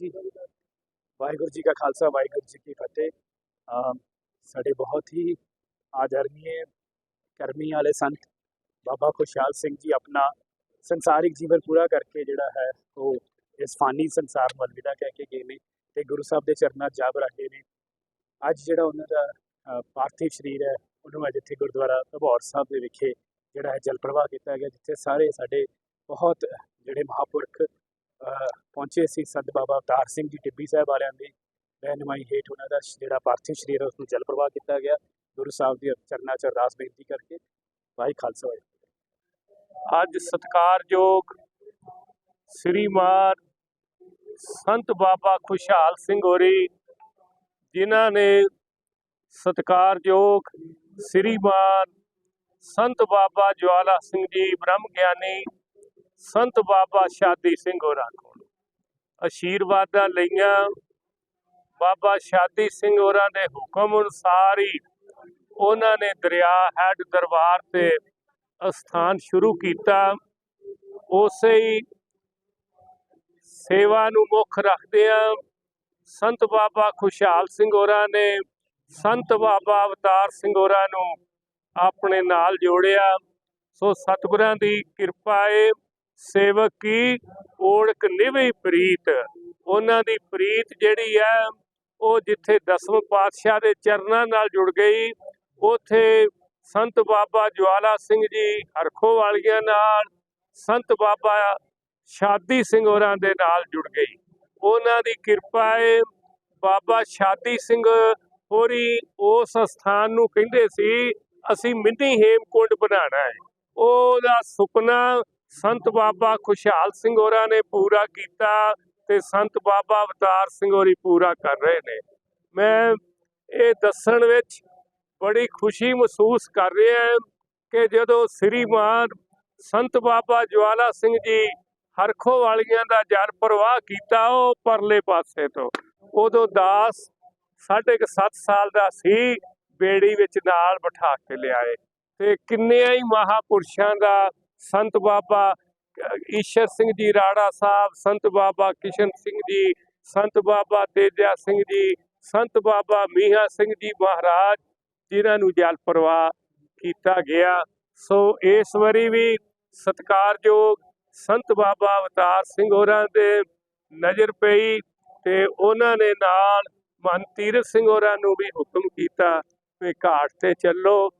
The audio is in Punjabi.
ਜੀ, ਵਾਹਿਗੁਰੂ ਜੀ ਕਾ ਖਾਲਸਾ, ਵਾਹਿਗੁਰੂ ਜੀ ਕੀ ਫਤਿਹ। ਸਾਡੇ ਬਹੁਤ ਹੀ ਆਦਰਨੀय ਕਰਮੀ ਵਾਲੇ ਸੰਤ ਬਾਬਾ ਖੁਸ਼ਹਾਲ ਸਿੰਘ ਜੀ ਆਪਣਾ ਸੰਸਾਰਿਕ ਜੀਵਨ ਪੂਰਾ ਕਰਕੇ ਜਿਹੜਾ ਹੈ, ਉਹ ਇਸ ਫਾਨੀ ਸੰਸਾਰ ਨੂੰ ਅਲਵਿਦਾ ਕਹਿ ਕੇ ਗਏ ਨੇ ਤੇ ਗੁਰੂ ਸਾਹਿਬ ਦੇ ਚਰਨਾਂ 'ਚ ਰੱਖੇ ਨੇ। ਅੱਜ ਜਿਹੜਾ ਉਹਨਾਂ ਦਾ ਪਾਰਥਿਵ ਸਰੀਰ ਹੈ, ਉਹਨੂੰ ਅੱਜ ਇੱਥੇ ਗੁਰਦੁਆਰਾ ਭਬੌਰ ਸਾਹਿਬ ਦੇ ਵਿਖੇ ਜਿਹੜਾ ਹੈ ਜਲ ਪ੍ਰਵਾਹ ਕੀਤਾ ਗਿਆ, ਜਿੱਥੇ ਸਾਰੇ ਸਾਡੇ ਬਹੁਤ ਜਿਹੜੇ ਮਹਾਪੁਰਖ ਪਹੁੰਚੇ ਸੀ ਸੰਤ ਬਾਬਾ ਅਵਤਾਰ ਸਿੰਘ ਜੀ ਟਿੱਬੀ ਸਾਹਿਬ ਵਾਲਿਆਂ ਦੀ ਰਹਿਨਮਾਈ ਹੇਠ ਉਹਨਾਂ ਦਾ ਜਿਹੜਾ ਪਾਰਥਿਵ ਸਰੀਰ ਹੈ ਉਸ ਨੂੰ ਜਲ ਪ੍ਰਵਾਹ ਕੀਤਾ ਗਿਆ। ਗੁਰੂ ਸਾਹਿਬ ਦੀ ਚਰਨਾਂ 'ਚ ਅਰਦਾਸ ਬੇਨਤੀ ਕਰਕੇ ਵਾਹਿ ਖਾਲਸਾ ਵਾਹਿ ਅੱਜ ਸਤਿਕਾਰਯੋਗ ਸ੍ਰੀਮਾਨ ਸੰਤ ਬਾਬਾ ਖੁਸ਼ਹਾਲ ਸਿੰਘ ਹੋਰੀ ਜਿਨ੍ਹਾਂ ਨੇ ਸਤਿਕਾਰਯੋਗ ਸ੍ਰੀਮਾਨ ਸੰਤ ਬਾਬਾ ਜਵਾਲਾ ਸਿੰਘ ਜੀ ਬ੍ਰਹਮ ਗਿਆਨੀ ਸੰਤ ਬਾਬਾ ਸ਼ਾਦੀ ਸਿੰਘ ਹੋਰਾਂ ਕੋਲ। ਅਸ਼ੀਰਵਾਦਾਂ ਲਈਆਂ। ਬਾਬਾ ਸ਼ਾਦੀ ਸਿੰਘ ਹੋਰਾਂ ਦੇ ਹੁਕਮ ਅਨੁਸਾਰ ਹੀ ਉਹਨਾਂ ਨੇ ਦਰਿਆ ਹੈਡ ਦਰਬਾਰ ਤੇ ਅਸਥਾਨ ਸ਼ੁਰੂ ਕੀਤਾ। ਉਸੇ ਹੀ ਸੇਵਾ ਨੂੰ ਮੁੱਖ ਰੱਖਦਿਆਂ ਸੰਤ ਬਾਬਾ ਖੁਸ਼ਹਾਲ ਸਿੰਘ ਹੋਰਾਂ ਨੇ ਸੰਤ ਬਾਬਾ ਅਵਤਾਰ ਸਿੰਘ ਹੋਰਾਂ ਨੂੰ ਆਪਣੇ ਨਾਲ ਜੋੜਿਆ। ਸੋ ਸਤਿਗੁਰਾਂ ਦੀ ਕਿਰਪਾ ਏ। ਸੇਵਕ ਕੀ ਓੜਕ ਨਿਭੀ ਪ੍ਰੀਤ। ਉਹਨਾਂ ਦੀ ਪ੍ਰੀਤ ਜਿਹੜੀ ਹੈ ਉਹ ਜਿੱਥੇ ਦਸਵੇਂ ਪਾਤਸ਼ਾਹ ਦੇ ਚਰਨਾਂ ਨਾਲ ਜੁੜ ਗਈ, ਉਥੇ ਸੰਤ ਬਾਬਾ ਜਵਾਲਾ ਸਿੰਘ ਜੀ ਹਰਖੋ ਵਾਲੀਆਂ ਨਾਲ, ਸੰਤ ਬਾਬਾ ਸ਼ਾਦੀ ਸਿੰਘ ਹੋਰਾਂ ਦੇ ਨਾਲ ਜੁੜ ਗਈ। ਉਹਨਾਂ ਦੀ ਕਿਰਪਾ ਹੈ ਬਾਬਾ ਸ਼ਾਦੀ ਸਿੰਘ ਹੋਰੀ ਉਸ ਸਥਾਨ ਨੂੰ ਕਹਿੰਦੇ ਸੀ, ਅਸੀਂ ਮਿੰਨੀ ਹੇਮਕੁੰਡ ਬਣਾਉਣਾ ਹੈ ਉਹਦਾ ਸੁਪਨਾ ਸੰਤ ਬਾਬਾ ਖੁਸ਼ਹਾਲ ਸਿੰਘ ਹੋਰਾਂ ਨੇ ਪੂਰਾ ਕੀਤਾ ਤੇ ਸੰਤ ਬਾਬਾ ਅਵਤਾਰ ਸਿੰਘ ਹੋਰੀ ਪੂਰਾ ਕਰ ਰਹੇ ਨੇ। ਮੈਂ ਇਹ ਦੱਸਣ ਵਿੱਚ ਬੜੀ ਖੁਸ਼ੀ ਮਹਿਸੂਸ ਕਰ ਰਿਹਾ ਹਾਂ ਕਿ ਜਦੋਂ ਸ੍ਰੀਮਾਨ ਸੰਤ ਬਾਬਾ ਜਵਾਲਾ ਸਿੰਘ ਜੀ ਹਰਖੋ ਵਾਲੀਆਂ ਦਾ ਜਲ ਪ੍ਰਵਾਹ ਕੀਤਾ ਉਹ ਪਰਲੇ ਪਾਸੇ ਤੋਂ, ਉਦੋਂ ਦਾਸ ਸਾਢੇ ਕੁ ਸੱਤ ਸਾਲ ਦਾ ਸੀ, ਬੇੜੀ ਵਿੱਚ ਨਾਲ ਬਿਠਾ ਕੇ ਲਿਆਏ ਤੇ ਕਿੰਨੇ ਹੀ ਮਹਾਪੁਰਸ਼ਾਂ ਦਾ ਸੰਤ ਬਾਬਾ ਈਸ਼ਰ ਸਿੰਘ ਜੀ, ਰਾੜਾ ਸਾਹਿਬ, ਸੰਤ ਬਾਬਾ ਕਿਸ਼ਨ ਸਿੰਘ ਜੀ, ਸੰਤ ਬਾਬਾ ਤੇਜਾ ਸਿੰਘ ਜੀ, ਸੰਤ ਬਾਬਾ ਮੀਹਾ ਸਿੰਘ ਜੀ ਮਹਾਰਾਜ, ਜਿਨ੍ਹਾਂ ਨੂੰ ਜਲ ਪ੍ਰਵਾਹ ਕੀਤਾ ਗਿਆ। ਸੋ ਇਸ ਵਾਰੀ ਵੀ ਸਤਿਕਾਰਯੋਗ ਸੰਤ ਬਾਬਾ ਅਵਤਾਰ ਸਿੰਘ ਹੋਰਾਂ ਦੇ ਨਜ਼ਰ ਪਈ ਤੇ ਉਹਨਾਂ ਨੇ ਨਾਲ ਮਨ ਤੀਰਥ ਸਿੰਘ ਹੋਰਾਂ ਨੂੰ ਵੀ ਹੁਕਮ ਕੀਤਾ ਵੀ ਘਾਟ ਤੇ ਚੱਲੋ।